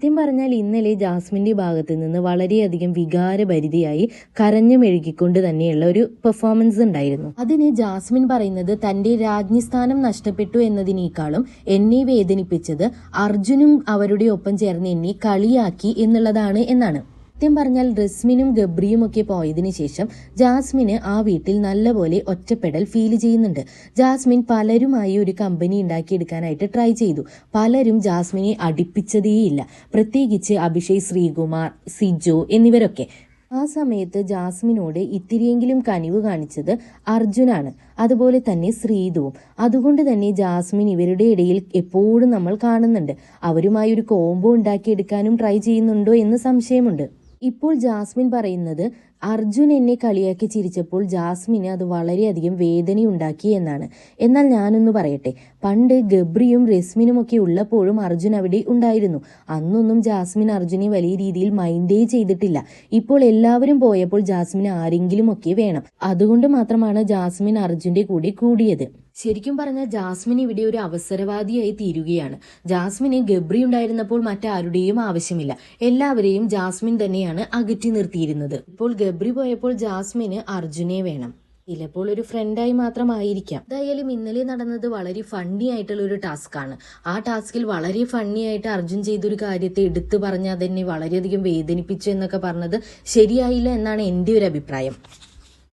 സത്യം പറഞ്ഞാൽ ഇന്നലെ ജാസ്മിന്റെ ഭാഗത്ത് നിന്ന് വളരെയധികം വികാരഭരിതയായി കരഞ്ഞു മെഴുകിക്കൊണ്ട് തന്നെയുള്ള ഒരു പെർഫോമൻസ് ഉണ്ടായിരുന്നു. അതിന് ജാസ്മിൻ പറയുന്നത് തന്റെ രാജ്ഞിസ്ഥാനം നഷ്ടപ്പെട്ടു എന്നതിനേക്കാളും എന്നെ വേദനിപ്പിച്ചത് അർജുനും അവരുടെ ഒപ്പം ചേർന്ന് എന്നെ കളിയാക്കി എന്നുള്ളതാണ് എന്നാണ്. സത്യം പറഞ്ഞാൽ റസ്മിനും ഗബ്രിയും ഒക്കെ പോയതിന് ശേഷം ജാസ്മിന് ആ വീട്ടിൽ നല്ലപോലെ ഒറ്റപ്പെടൽ ഫീൽ ചെയ്യുന്നുണ്ട്. ജാസ്മിൻ പലരുമായി ഒരു കമ്പനി ഉണ്ടാക്കിയെടുക്കാനായിട്ട് ട്രൈ ചെയ്തു. പലരും ജാസ്മിനെ അടുപ്പിച്ചതേയില്ല. പ്രത്യേകിച്ച് അഭിഷേക് ശ്രീകുമാർ സിജോ എന്നിവരൊക്കെ. ആ സമയത്ത് ജാസ്മിനോട് ഇത്തിരിയെങ്കിലും കനിവ് കാണിച്ചത് അർജുനാണ്. അതുപോലെ തന്നെ ശ്രീതുവും. അതുകൊണ്ട് തന്നെ ജാസ്മിൻ ഇവരുടെ ഇടയിൽ എപ്പോഴും നമ്മൾ കാണുന്നുണ്ട്. അവരുമായി ഒരു കോംബോ ഉണ്ടാക്കിയെടുക്കാനും ട്രൈ ചെയ്യുന്നുണ്ടോ എന്ന് സംശയമുണ്ട്. ഇപ്പോൾ ജാസ്മിൻ പറയുന്നത് അർജുൻ എന്നെ കളിയാക്കി ചിരിച്ചപ്പോൾ ജാസ്മിന് അത് വളരെയധികം വേദനയുണ്ടാക്കി എന്നാണ്. എന്നാൽ ഞാനൊന്ന് പറയട്ടെ. പണ്ട് ഗബ്രിയും രസ്മിനും ഒക്കെ ഉള്ളപ്പോഴും അർജുൻ അവിടെ ഉണ്ടായിരുന്നു. അന്നൊന്നും ജാസ്മിൻ അർജുനെ വലിയ രീതിയിൽ മൈൻഡേ ചെയ്തിട്ടില്ല. ഇപ്പോൾ എല്ലാവരും പോയപ്പോൾ ജാസ്മിൻ ആരെങ്കിലും ഒക്കെ വേണം. അതുകൊണ്ട് മാത്രമാണ് ജാസ്മിൻ അർജുന്റെ കൂടെ കൂടിയത്. ശരിക്കും പറഞ്ഞാൽ ജാസ്മിൻ ഇവിടെ ഒരു അവസരവാദിയായി തീരുകയാണ്. ജാസ്മിന് ഗബ്രി ഉണ്ടായിരുന്നപ്പോൾ മറ്റാരുടെയും ആവശ്യമില്ല. എല്ലാവരെയും ജാസ്മിൻ തന്നെയാണ് അകറ്റി നിർത്തിയിരുന്നത്. ഇപ്പോൾ ഗബ്രി പോയപ്പോൾ ജാസ്മിന് അർജുനെ വേണം. ചിലപ്പോൾ ഒരു ഫ്രണ്ടായി മാത്രമായിരിക്കാം. എന്തായാലും ഇന്നലെ നടന്നത് വളരെ ഫണ്ണി ആയിട്ടുള്ള ഒരു ടാസ്ക് ആണ്. ആ ടാസ്കിൽ വളരെ ഫണ്ണി ആയിട്ട് അർജുൻ ചെയ്തൊരു കാര്യത്തെ എടുത്തു പറഞ്ഞാൽ തന്നെ വളരെയധികം വേദനിപ്പിച്ചു എന്നൊക്കെ പറഞ്ഞത് ശരിയായില്ല എന്നാണ് എന്റെ ഒരു അഭിപ്രായം.